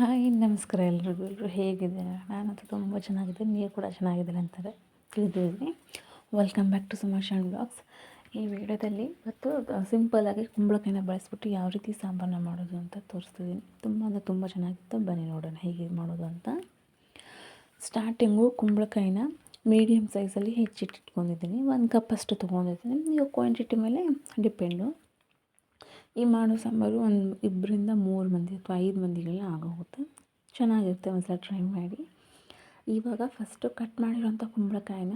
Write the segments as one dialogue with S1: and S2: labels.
S1: Hi, ನಮಸ್ಕಾರ ಎಲ್ರಿಗೂ. ಎಲ್ಲರೂ ಹೇಗಿದ್ದೀರಾ? ನಾನಂತೂ ತುಂಬ ಚೆನ್ನಾಗಿದ್ದೀನಿ. ನೀವು ಕೂಡ ಚೆನ್ನಾಗಿದ್ದೀನಿ ಅಂತಾರೆ ತಿಳಿದಿದ್ದೀನಿ. ವೆಲ್ಕಮ್ ಬ್ಯಾಕ್ ಟು ಸುಮರ್ಶನ್ ಬ್ಲಾಗ್ಸ್ ಈ ವಿಡಿಯೋದಲ್ಲಿ ಇವತ್ತು ಸಿಂಪಲ್ಲಾಗಿ ಕುಂಬಳಕಾಯಿನ ಬಳಸ್ಬಿಟ್ಟು ಯಾವ ರೀತಿ ಸಾಂಬಾರನ್ನ ಮಾಡೋದು ಅಂತ ತೋರಿಸ್ತಿದ್ದೀನಿ. ತುಂಬ ಅಂದರೆ ತುಂಬ ಚೆನ್ನಾಗಿತ್ತು. ಬನ್ನಿ ನೋಡೋಣ ಹೇಗೆ ಮಾಡೋದು ಅಂತ. ಸ್ಟಾರ್ಟಿಂಗು ಕುಂಬಳಕಾಯಿನ ಮೀಡಿಯಮ್ ಸೈಜಲ್ಲಿ ಹೆಚ್ಚಿಟ್ಟಿಟ್ಕೊಂಡಿದ್ದೀನಿ. ಒಂದು ಕಪ್ ಅಷ್ಟು ತೊಗೊಂಡಿದ್ದೀನಿ. ನೀವು ಕ್ವಾಂಟಿಟಿ ಮೇಲೆ ಡಿಪೆಂಡು ಈ ಮಾಡೋ ಸಾಂಬಾರು ಒಂದು ಇಬ್ಬರಿಂದ ಮೂರು ಮಂದಿ ಅಥವಾ ಐದು ಮಂದಿಗೆಲ್ಲ ಆಗೋಗುತ್ತೆ. ಚೆನ್ನಾಗಿರುತ್ತೆ ಒಂದು ಸಲ ಟ್ರೈ ಮಾಡಿ. ಇವಾಗ ಫಸ್ಟು ಕಟ್ ಮಾಡಿರೋಂಥ ಕುಂಬಳಕಾಯಿನ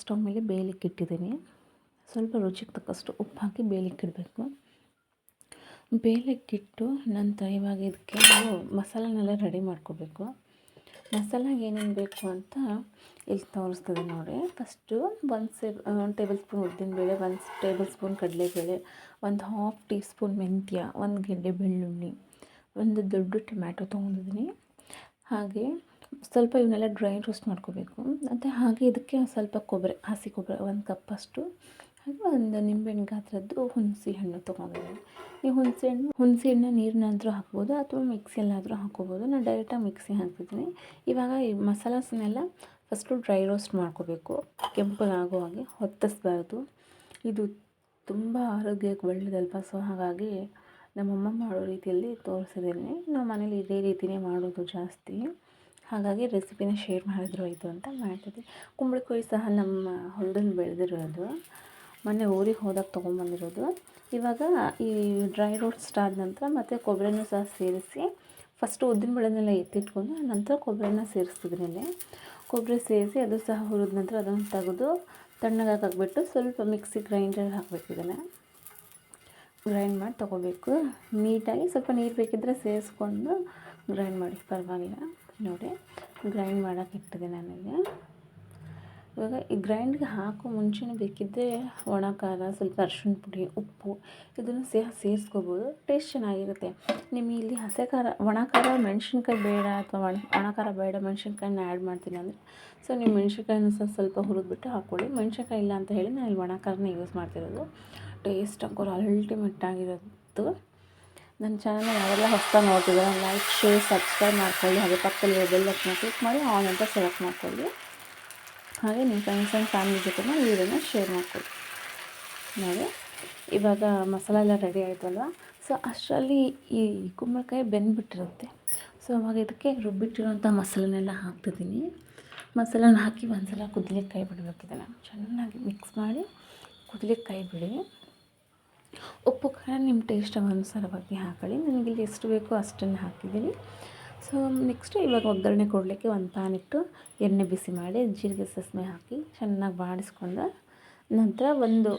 S1: ಸ್ಟವ್ ಮೇಲೆ ಬೇಯಲಿಕ್ಕೆ ಇಟ್ಟಿದ್ದೀನಿ. ಸ್ವಲ್ಪ ರುಚಿಗೆ ತಕ್ಕಷ್ಟು ಉಪ್ಪು ಹಾಕಿ ಬೇಯಲಿಕ್ಕೆ ಇಡಬೇಕು. ಬೇಯಲಿಕ್ಕಿಟ್ಟು ನಂತರ ಇವಾಗ ಇದಕ್ಕೆ ಮಸಾಲನೆಲ್ಲ ರೆಡಿ ಮಾಡ್ಕೋಬೇಕು. ಮಸಾಲಾಗೆ ಏನೇನು ಬೇಕು ಅಂತ ಇಲ್ಲಿ ತೋರಿಸ್ತದೆ ನೋಡಿ. ಫಸ್ಟು ಒಂದು ಸೇ ಒಂದು ಟೇಬಲ್ ಸ್ಪೂನ್ ಉದ್ದಿನಬೇಳೆ ಒಂದು ಟೇಬಲ್ ಸ್ಪೂನ್ ಕಡಲೆಬೇಳೆ ಒಂದು ಹಾಫ್ ಟೀ ಸ್ಪೂನ್ ಮೆಂತ್ಯ, ಒಂದು ಗೆಡ್ಡೆ ಬೆಳ್ಳುಳ್ಳಿ, ಒಂದು ದೊಡ್ಡ ಟೊಮ್ಯಾಟೊ ತೊಗೊಂಡಿದ್ದೀನಿ ಹಾಗೆ ಸ್ವಲ್ಪ ಇವನ್ನೆಲ್ಲ ಡ್ರೈ ರೋಸ್ಟ್ ಮಾಡ್ಕೋಬೇಕು. ಮತ್ತು ಹಾಗೆ ಇದಕ್ಕೆ ಸ್ವಲ್ಪ ಕೊಬ್ಬರಿ, ಹಸಿ ಕೊಬ್ಬರಿ, ಒಂದು ಕಪ್ಪಷ್ಟು ಹಾಗೆ ಒಂದು ನಿಂಬೆಹಣ್ಣು ಗಾತ್ರದ್ದು ಹುಣಸೆ ಹಣ್ಣು ತೊಗೊಂಡಿದ್ದೀನಿ ಈ ಹುಣಸೆ ಹಣ್ಣು ಹುಣಸೆ ಹಣ್ಣು ನೀರಿನಾದರೂ ಹಾಕ್ಬೋದು ಅಥವಾ ಮಿಕ್ಸಿಯಲ್ಲಾದರೂ ಹಾಕ್ಕೋಬೋದು. ನಾನು ಡೈರೆಕ್ಟಾಗಿ ಮಿಕ್ಸಿ ಹಾಕ್ತಿದ್ದೀನಿ ಇವಾಗ ಈ ಮಸಾಲಸನ್ನೆಲ್ಲ ಫಸ್ಟು ಡ್ರೈ ರೋಸ್ಟ್ ಮಾಡ್ಕೋಬೇಕು. ಕೆಂಪಗಾಗೋ ಹಾಗೆ ಹೊತ್ತಿಸ್ಬಾರ್ದು. ಇದು ತುಂಬ ಆರೋಗ್ಯಕ್ಕೆ ಒಳ್ಳೆಯದಲ್ಪ ಸೊ ಹಾಗಾಗಿ ನಮ್ಮಮ್ಮ ಮಾಡೋ ರೀತಿಯಲ್ಲಿ ತೋರಿಸಿದ್ದೀನಿ. ನಮ್ಮ ಮನೇಲಿ ಇದೇ ರೀತಿಯೇ ಮಾಡೋದು ಜಾಸ್ತಿ. ಹಾಗಾಗಿ ರೆಸಿಪಿನ ಶೇರ್ ಮಾಡಿದ್ರು ಆಯಿತು ಅಂತ ಮಾಡ್ತಿದ್ದೆ ಕುಂಬಳಕಾಯಿ ಸಹ ನಮ್ಮ ಹೊಲದಲ್ಲಿ ಬೆಳೆದಿರೋದು. ಮೊನ್ನೆ ಊರಿಗೆ ಹೋದಾಗ ತೊಗೊಂಬಂದಿರೋದು. ಇವಾಗ ಈ ಡ್ರೈ ರೋಸ್ಟ್ ಆದ ನಂತರ ಮತ್ತು ಕೊಬ್ಬರಿನೂ ಸಹ ಸೇರಿಸಿ ಫಸ್ಟು ಉದ್ದಿನಬೇಳೆನೆಲ್ಲ ಎತ್ತಿಟ್ಕೊಂಡು ನಂತರ ಕೊಬ್ಬರಿನ ಸೇರಿಸ್ತಿದ್ದೀನಿ ಕೊಬ್ಬರಿ ಸೇರಿಸಿ ಅದು ಸಹ ಹುರಿದ ನಂತರ ಅದನ್ನು ತೆಗೆದು ತಣ್ಣಗೆ ಹಾಕಿಬಿಟ್ಟು ಸ್ವಲ್ಪ ಮಿಕ್ಸಿ ಗ್ರೈಂಡರ್ ಹಾಕಬೇಕು ಇದನ್ನು. ಗ್ರೈಂಡ್ ಮಾಡಿ ತೊಗೋಬೇಕು. ನೀಟಾಗಿ ಸ್ವಲ್ಪ ನೀರು ಬೇಕಿದ್ದರೆ ಸೇರಿಸ್ಕೊಂಡು ಗ್ರೈಂಡ್ ಮಾಡಿ. ಪರವಾಗಿಲ್ಲ. ನೋಡಿ ಗ್ರೈಂಡ್ ಮಾಡೋಕೆ ಇಟ್ಟಿದೆ ಇವಾಗ ಈ ಗ್ರೈಂಡ್ಗೆ ಹಾಕೋ ಮುಂಚೆನೇ ಬೇಕಿದ್ದರೆ ಒಣ ಖಾರ, ಸ್ವಲ್ಪ ಅರ್ಶಿಣ ಪುಡಿ, ಉಪ್ಪು ಇದನ್ನು ಸೇ ಸೇರಿಸ್ಕೋಬೋದು. ಟೇಸ್ಟ್ ಚೆನ್ನಾಗಿರುತ್ತೆ. ನಿಮಗೆ ಇಲ್ಲಿ ಹಸೆ ಖಾರ, ಒಣ ಖಾರ ಮೆಣಸಿನ್ಕಾಯಿ ಬೇಡ ಅಥವಾ ಒಣ ಒಣ ಖಾರ ಬೇಡ ಮೆಣಸಿನ್ಕಾಯಿನ ಆ್ಯಡ್ ಮಾಡ್ತೀನಿ ಅಂದರೆ ಸೊ ನೀವು ಮೆಣಸಿನ್ಕಾಯಿನ ಸಹ ಸ್ವಲ್ಪ ಹುರಿದ್ಬಿಟ್ಟು ಹಾಕ್ಕೊಳ್ಳಿ. ಮೆಣಸಿನ್ಕಾಯಿ ಇಲ್ಲ ಅಂತ ಹೇಳಿ ನಾನು ಇಲ್ಲಿ ಒಣ ಖಾರನ ಯೂಸ್ ಮಾಡ್ತಿರೋದು. ಟೇಸ್ಟ್ ಅಂಕೋರು ಅಲ್ಟಿಮೇಟ್ ಆಗಿರೋದು. ನನ್ನ ಚಾನಲ್ ಯಾರೆಲ್ಲ ಹೊಸ ನೋಡ್ತಿದ್ದಾರೆ ಲೈಕ್ ಶೇರ್ ಸಬ್ಸ್ಕ್ರೈಬ್ ಮಾಡ್ಕೊಳ್ಳಿ. ಹಾಗೆ ಪಕ್ಕದಲ್ಲಿ ಬೆಲ್ ಕ್ಲಿಕ್ ಮಾಡಿ ಆನ್ ಅಂತ ಸೆಲೆಕ್ಟ್ ಮಾಡ್ಕೊಳ್ಳಿ. ಹಾಗೆ ನಿಮ್ಮ ಫ್ರೆಂಡ್ಸ್ ಆ್ಯಂಡ್ ಫ್ಯಾಮಿಲಿ ಜೊತೆ ವೀಡಿಯೋನ ಶೇರ್ ಮಾಡ್ಕೊಳ್ಳಿ. ನೋಡಿ, ಇವಾಗ ಮಸಾಲ ಎಲ್ಲ ರೆಡಿ ಆಯಿತಲ್ವ? ಸೊ ಅಷ್ಟರಲ್ಲಿ ಈ ಕುಂಬಳಕಾಯಿ ಬೆಂದ್ಬಿಟ್ಟಿರುತ್ತೆ. ಸೊ ಅವಾಗ ಇದಕ್ಕೆ ರುಬ್ಬಿಟ್ಟಿರೋಂಥ ಮಸಾಲನೆಲ್ಲ ಹಾಕ್ತಿದ್ದೀನಿ. ಮಸಾಲನ ಹಾಕಿ ಒಂದು ಸಲ ಕುದಿಲಿಕ್ಕೆ ಕೈ ಬಿಡಬೇಕು ಇದನ್ನು. ಚೆನ್ನಾಗಿ ಮಿಕ್ಸ್ ಮಾಡಿ ಕುದಿಲಿಕ್ಕೆ ಕೈ ಬಿಡಿ. ಉಪ್ಪು ಖಾರ ನಿಮ್ಮ ಟೇಸ್ಟ್ ಅನುಸಾರವಾಗಿ ಹಾಕೊಳ್ಳಿ. ನನಗಿಲ್ಲಿ ಎಷ್ಟು ಬೇಕೋ ಅಷ್ಟನ್ನು ಹಾಕಿದ್ದೀನಿ. ಸೊ ನೆಕ್ಸ್ಟು ಇವಾಗ ಒಗ್ಗರಣೆ ಕೊಡಲಿಕ್ಕೆ ಒಂದು ಪ್ಯಾನ್ ಇಟ್ಟು ಎಣ್ಣೆ ಬಿಸಿ ಮಾಡಿ ಜೀರಿಗೆ ಸಸ್ಮೆ ಹಾಕಿ ಚೆನ್ನಾಗಿ ಬಾಡಿಸ್ಕೊಂಡು ನಂತರ ಒಂದು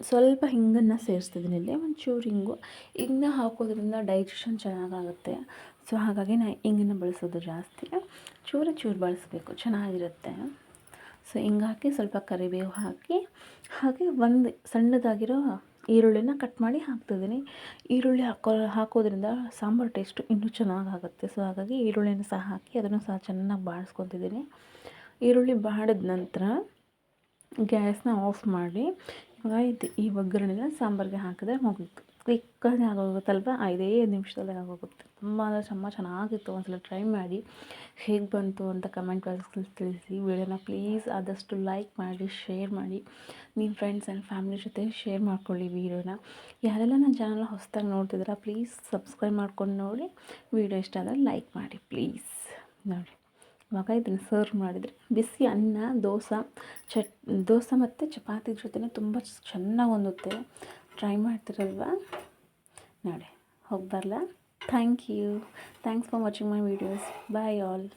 S1: ಸ್ವಲ್ಪ ಹಿಂಗನ್ನು ಸೇರಿಸ್ತಿದ್ದೀನಿ ಇಲ್ಲಿ. ಒಂಚೂರು ಹಿಂಗು. ಹಿಂಗನ್ನ ಹಾಕೋದ್ರಿಂದ ಡೈಜೆಷನ್ ಚೆನ್ನಾಗಾಗುತ್ತೆ. ಸೊ ಹಾಗಾಗಿ ನಾನು ಹಿಂಗನ್ನು ಬಳಸೋದು ಜಾಸ್ತಿ. ಚೂರು ಚೂರು ಬಳಸಬೇಕು. ಚೆನ್ನಾಗಿರುತ್ತೆ. ಸೊ ಹಿಂಗೆ ಹಾಕಿ ಸ್ವಲ್ಪ ಕರಿಬೇವು ಹಾಕಿ, ಹಾಗೆ ಒಂದು ಸಣ್ಣದಾಗಿರೋ ಈರುಳ್ಳಿನ ಕಟ್ ಮಾಡಿ ಹಾಕ್ತಿದ್ದೀನಿ. ಈರುಳ್ಳಿ ಹಾಕೋ, ಹಾಕೋದ್ರಿಂದ ಸಾಂಬಾರು ಟೇಸ್ಟು ಇನ್ನೂ ಚೆನ್ನಾಗಾಗುತ್ತೆ. ಸೊ ಹಾಗಾಗಿ ಈರುಳ್ಳಿನ ಸಹ ಹಾಕಿ ಅದನ್ನು ಸಹ ಚೆನ್ನಾಗಿ ಬಾಡಿಸ್ಕೊತಿದ್ದೀನಿ ಈರುಳ್ಳಿ ಬಾಡಿದ ನಂತರ ಗ್ಯಾಸ್ನ ಆಫ್ ಮಾಡಿ ಇವಾಗ ಈ ಒಗ್ಗರಣೆನ ಸಾಂಬಾರಿಗೆ ಹಾಕಿದ್ರೆ ಮುಗೀತು ಕ್ವಿಕ್ಕಾಗಿ ಆಗೋಗುತ್ತಲ್ವ? ಐದೇ ನಿಮಿಷದಲ್ಲೇ ಆಗೋಗುತ್ತೆ. ತುಂಬ ಅಂದರೆ ತುಂಬ ಚೆನ್ನಾಗಿತ್ತು. ಒಂದ್ಸಲ ಟ್ರೈ ಮಾಡಿ ಹೇಗೆ ಬಂತು ಅಂತ ಕಮೆಂಟ್ ಬಾಕ್ಸಲ್ಲಿ ತಿಳಿಸಿ. ವಿಡಿಯೋನ ಪ್ಲೀಸ್ ಆದಷ್ಟು ಲೈಕ್ ಮಾಡಿ ಶೇರ್ ಮಾಡಿ. ನಿಮ್ಮ ಫ್ರೆಂಡ್ಸ್ ಆ್ಯಂಡ್ ಫ್ಯಾಮಿಲಿ ಜೊತೆ ಶೇರ್ ಮಾಡ್ಕೊಳ್ಳಿ ವೀಡಿಯೋನ. ಯಾರೆಲ್ಲ ನನ್ನ ಚಾನಲ್ ಹೊಸ್ದಾಗಿ ನೋಡ್ತಿದ್ದೀರಾ ಪ್ಲೀಸ್ ಸಬ್ಸ್ಕ್ರೈಬ್ ಮಾಡ್ಕೊಂಡು ನೋಡಿ. ವೀಡಿಯೋ ಇಷ್ಟ ಆದರೆ ಲೈಕ್ ಮಾಡಿ ಪ್ಲೀಸ್ ನೋಡಿ. ಇವಾಗ ಇದನ್ನು ಸರ್ವ್ ಮಾಡಿದರೆ ಬಿಸಿ ಅನ್ನ, ದೋಸೆ, ಚಟ್, ದೋಸೆ ಮತ್ತು ಚಪಾತಿ ಜೊತೆ ತುಂಬ ಚೆನ್ನಾಗಿ ಹೊಂದುತ್ತೆ ಟ್ರೈ ಮಾಡ್ತಿರಲ್ವಾ? ನೋಡಿ, ಹೋಗಿ ಬರಲ್ಲ Thank you. Thanks for watching my videos. Bye all.